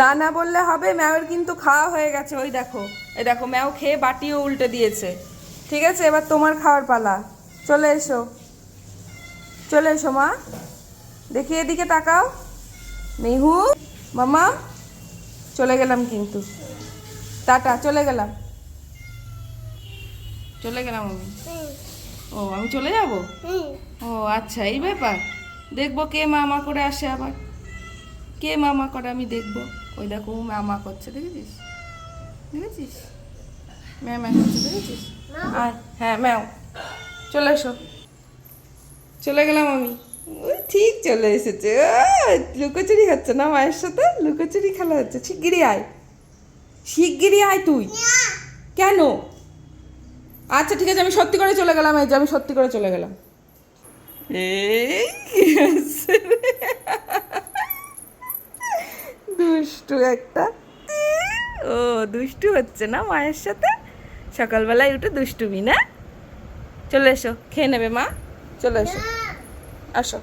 না না বললে হবে ম্যাওয়ের কিন্তু খাওয়া হয়ে গেছে ওই দেখো। এই দেখো ম্যাও খেয়ে বাটিও উল্টে দিয়েছে। ঠিক আছে এবার তোমার খাওয়ার পালা। চলে এসো। চলে এসো মা। দেখি এদিকে তাকাও। মেহু মামা। চলে গেলাম কিন্তু। টাটা চলে গেলাম। চলে গেলাম আমি? ও আমি চলে যাব? ও আচ্ছা এই ব্যাপার। দেখব কে মা মামা করে আসে আবার। কে মামা করে আমি দেখব। ওই দেখো মামা করছে দেখেছিস? দেখেছিস? ম্যাম করছে দেখেছিস? আর হ্যাঁ ম্যাম। চলে এসো। চলে গেলাম আমি। ওই ঠিক চলে এসেছে। লুকোচুরি হচ্ছে না মায়ের সাথে? লুকোচুরি খেলা হচ্ছে। শিগগিরই আয়। শিগগিরই আয় তুই। কেন? আচ্ছা ঠিক আছে আমি সত্যি করে চলে গেলাম। এই যে আমি সত্যি করে চলে গেলাম। এই কি হচ্ছে রে? দুষ্টু একটা। ও দুষ্টু হচ্ছে না মায়ের সাথে? সকালবেলায় উঠে দুষ্টুমি না? চলে এসো খেয়ে নেবে মা? চলে এসো। আসো।